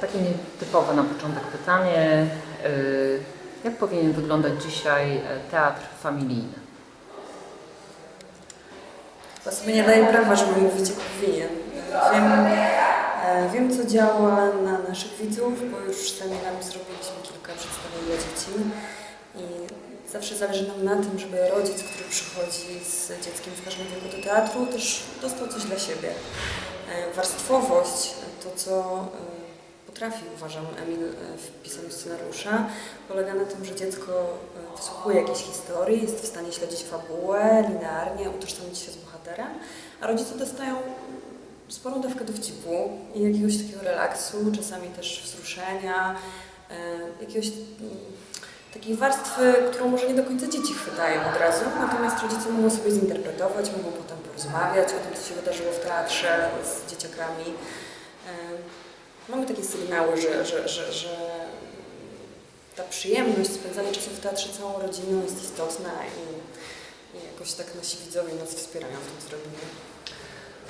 Takie nietypowe na początek pytanie. y, Jak powinien wyglądać dzisiaj e, teatr familijny? To sobie nie daje prawa, żeby mówić jak powinien. Wiem, e, wiem, co działa na naszych widzów, bo już seminarium zrobiliśmy kilka przedstawień dla dzieci i zawsze zależy nam na tym, żeby rodzic, który przychodzi z dzieckiem w każdym wieku do teatru, też dostał coś dla siebie. E, Warstwowość, to co potrafi, uważam, Emil e, w pisaniu scenariusza, polega na tym, że dziecko e, wysłuchuje jakiejś historii, jest w stanie śledzić fabułę linearnie, utożsamić się z bohaterem, a rodzice dostają sporą dawkę dowcipu i jakiegoś takiego relaksu, czasami też wzruszenia, e, jakiegoś takiej warstwy, którą może nie do końca dzieci chwytają od razu, natomiast rodzice mogą sobie zinterpretować, mogą potem porozmawiać o tym, co się wydarzyło w teatrze z dzieciakami. Mamy takie sygnały, że, że, że, że ta przyjemność spędzania czasu w teatrze całą rodziną jest istotna i, i jakoś tak nasi widzowie nas wspierają w tym, co robimy.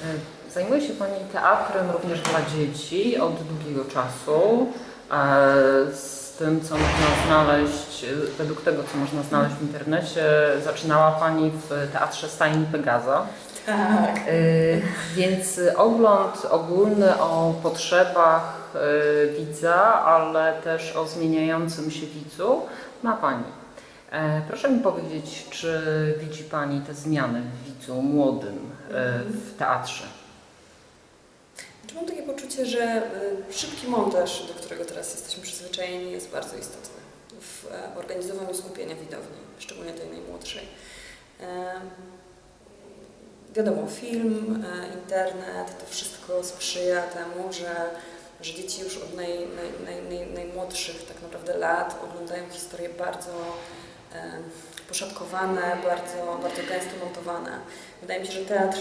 E, Zajmuje się Pani teatrem również dla dzieci od długiego czasu. E, Z tym, co można znaleźć, e, według tego, co można znaleźć w internecie, zaczynała Pani w teatrze Stajni Pegaza. Tak. Y, Więc ogląd ogólny o potrzebach y, widza, ale też o zmieniającym się widzu ma Pani. E, Proszę mi powiedzieć, czy widzi Pani te zmiany w widzu młodym y, w teatrze? Czy mam takie poczucie, że szybki montaż, do którego teraz jesteśmy przyzwyczajeni, jest bardzo istotny w e, organizowaniu skupienia widowni, szczególnie tej najmłodszej. Wiadomo, film, e, internet, to wszystko sprzyja temu, że, że dzieci już od naj, naj, naj, naj, najmłodszych tak naprawdę lat oglądają historie bardzo em, poszatkowane, bardzo, bardzo gęsto montowane. Wydaje mi się, że teatr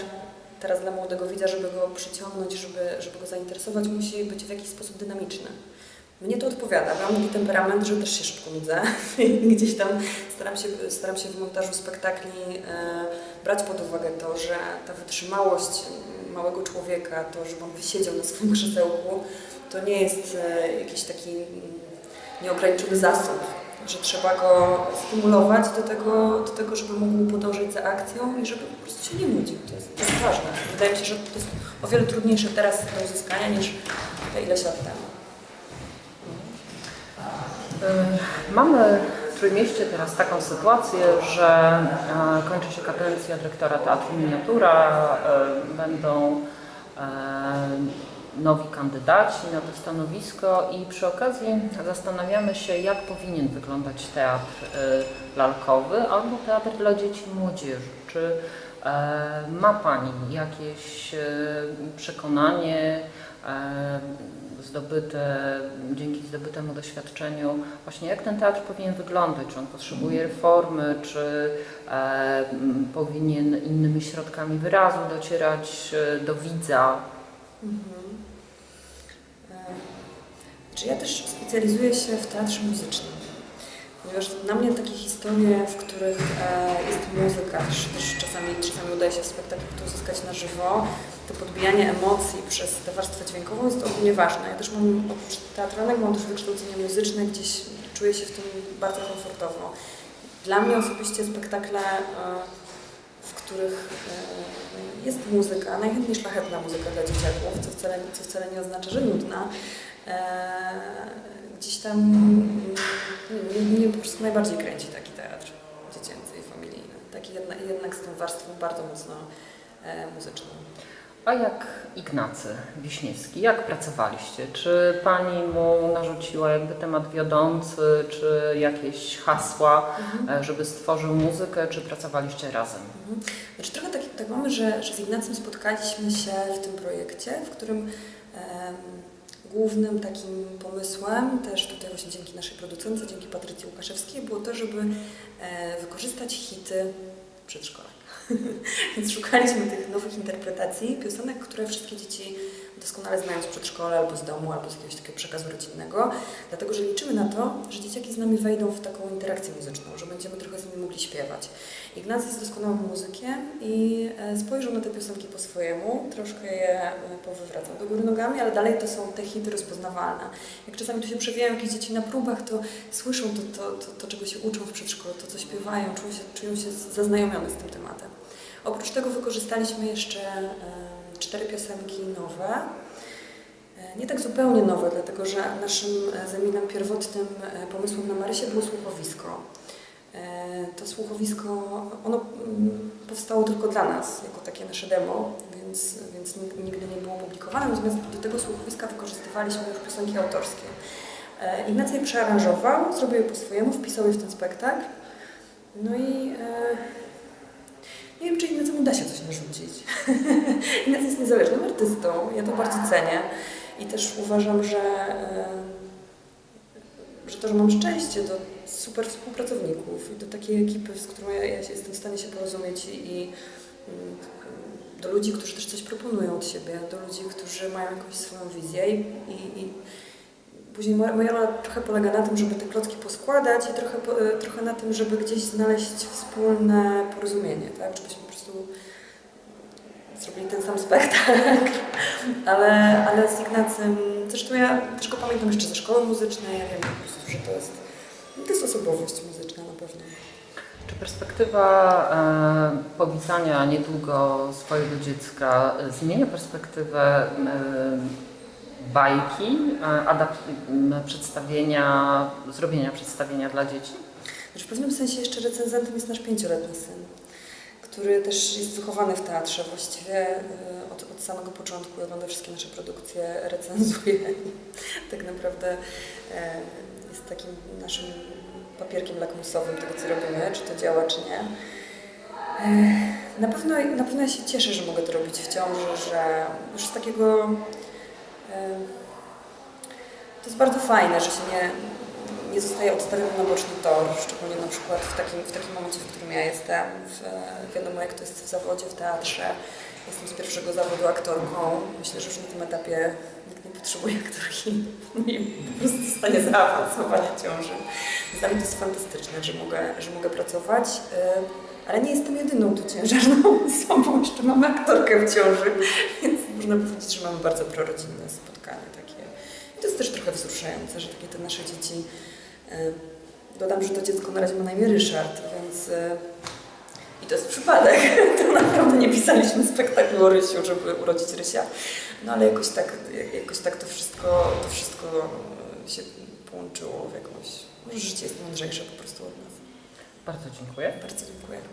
teraz dla młodego widza, żeby go przyciągnąć, żeby, żeby go zainteresować, musi być w jakiś sposób dynamiczny. Mnie to odpowiada. Mam taki temperament, że też się szybko nudzę. Gdzieś tam staram się, staram się w montażu spektakli e, brać pod uwagę to, że ta wytrzymałość małego człowieka, to, żeby on wysiedział na swoim krzesełku, to nie jest e, jakiś taki nieograniczony zasób, że trzeba go stymulować do tego, do tego, żeby mógł podążać za akcją i żeby po prostu się nie nudził. To jest, to jest ważne. Wydaje mi się, że to jest o wiele trudniejsze teraz do uzyskania niż ileś lat temu. Y, Mamy Trójmieście teraz taką sytuację, że e, kończy się kadencja dyrektora Teatru Miniatura, e, będą e, nowi kandydaci na to stanowisko i przy okazji zastanawiamy się, jak powinien wyglądać teatr lalkowy albo teatr dla dzieci i młodzieży. Czy ma Pani jakieś przekonanie, zdobyte, dzięki zdobytemu doświadczeniu, właśnie jak ten teatr powinien wyglądać, czy on potrzebuje reformy, czy e, powinien innymi środkami wyrazu docierać e, do widza. Mhm. E, Czy ja też specjalizuję się w teatrze muzycznym, ponieważ dla mnie takie historie, w których e, jest muzyka, też, też czasami, czasami udaje się w spektaklu to uzyskać na żywo, to podbijanie emocji przez tę warstwę dźwiękową jest ogólnie ważne. Ja też mam, oprócz teatralnego, mam też wykształcenie muzyczne, gdzieś czuję się w tym bardzo komfortowo. Dla mnie osobiście spektakle, e, w których e, jest muzyka, najchętniej szlachetna muzyka dla dzieciaków, co wcale, co wcale nie oznacza, że nudna, gdzieś tam mm, nie, mnie po prostu najbardziej kręci taki teatr dziecięcy i familijny. Taki jedna, jednak z tą warstwą bardzo mocno e, muzyczną. A jak Ignacy Wiśniewski, jak pracowaliście? Czy Pani mu narzuciła jakby temat wiodący, czy jakieś hasła, e, żeby stworzył muzykę, czy pracowaliście razem? Mhm. Znaczy trochę tak, tak mamy, że, że z Ignacym spotkaliśmy się w tym projekcie, w którym em, głównym takim pomysłem, też tutaj właśnie dzięki naszej producentce, dzięki Patrycji Łukaszewskiej, było to, żeby e, wykorzystać hity przedszkolak. Więc szukaliśmy tych nowych interpretacji piosenek, które wszystkie dzieci doskonale znają z przedszkola albo z domu, albo z jakiegoś takiego przekazu rodzinnego, dlatego że liczymy na to, że dzieciaki z nami wejdą w taką interakcję muzyczną, że będziemy trochę z nimi mogli śpiewać. Ignacy jest doskonałym muzykiem i e, spojrzał na te piosenki po swojemu, troszkę je e, powywracał do góry nogami, ale dalej to są te hity rozpoznawalne. Jak czasami tu się przewijają jakieś dzieci na próbach, to słyszą to, to, to, to czego się uczą w przedszkolu, to, co śpiewają, czują się, czują się zaznajomione z tym tematem. Oprócz tego wykorzystaliśmy jeszcze em, cztery piosenki nowe. E, Nie tak zupełnie nowe, dlatego że naszym e, zamianem pierwotnym e, pomysłem na Marysię było słuchowisko. To słuchowisko, ono mm, powstało tylko dla nas, jako takie nasze demo, więc, więc nig- nigdy nie było publikowane, natomiast do tego słuchowiska wykorzystywaliśmy już piosenki autorskie. Ignacy je przearanżował, zrobił je po swojemu, wpisał je w ten spektakl. No i nie wiem, czy Ignacemu da się coś narzucić. Niezależnym artystą, ja to bardzo cenię i też uważam, że, e, że to, że mam szczęście do super współpracowników i do takiej ekipy, z którą ja, ja jestem w stanie się porozumieć i, do ludzi, którzy też coś proponują od siebie, do ludzi, którzy mają jakąś swoją wizję i, i, i później moja, moja rola trochę polega na tym, żeby te klocki poskładać i trochę, e, trochę na tym, żeby gdzieś znaleźć wspólne porozumienie, tak? Żebyśmy po prostu zrobili ten sam spektakl, ale, ale z Ignacym, zresztą ja też go pamiętam jeszcze ze szkoły muzycznej, ja wiem po prostu, że to jest, to jest osobowość muzyczna na pewno. Czy perspektywa e, powitania niedługo swojego dziecka e, zmienia perspektywę e, bajki, e, przedstawienia, zrobienia przedstawienia dla dzieci? Znaczy, w pewnym sensie jeszcze recenzentem jest nasz pięcioletni syn, który też jest wychowany w teatrze właściwie y, od, od samego początku i ogląda wszystkie nasze produkcje, recenzuje i tak naprawdę e, jest takim naszym papierkiem lakmusowym tego, co robimy, czy to działa, czy nie. E, Na pewno, na pewno ja się cieszę, że mogę to robić w ciąży, że już z takiego... e, To jest bardzo fajne, że się nie, nie zostaje odstawiony na boczny tor, szczególnie na przykład w takim, w takim momencie, w którym ja jestem. W, wiadomo, jak to jest w zawodzie, w teatrze. Jestem z pierwszego zawodu aktorką. Myślę, że już na tym etapie nikt nie potrzebuje aktorki. Po prostu stanie zaawansowania ciąży. Dla mnie to jest fantastyczne, że mogę, że mogę pracować. y, Ale nie jestem jedyną tu ciężarną osobą. Jeszcze mamy aktorkę w ciąży, więc można powiedzieć, że mamy bardzo prorodzinne spotkanie takie. I to jest też trochę wzruszające, że takie te nasze dzieci. E, Dodam, że to dziecko na razie ma na imię Ryszard, więc. e, I to jest przypadek. To naprawdę nie pisaliśmy spektaklu o Rysiu, żeby urodzić Rysia. No ale jakoś tak, jakoś tak to wszystko, to wszystko się połączyło w jakąś. Może życie jest mądrzejsze po prostu od nas. Bardzo dziękuję. Bardzo dziękuję.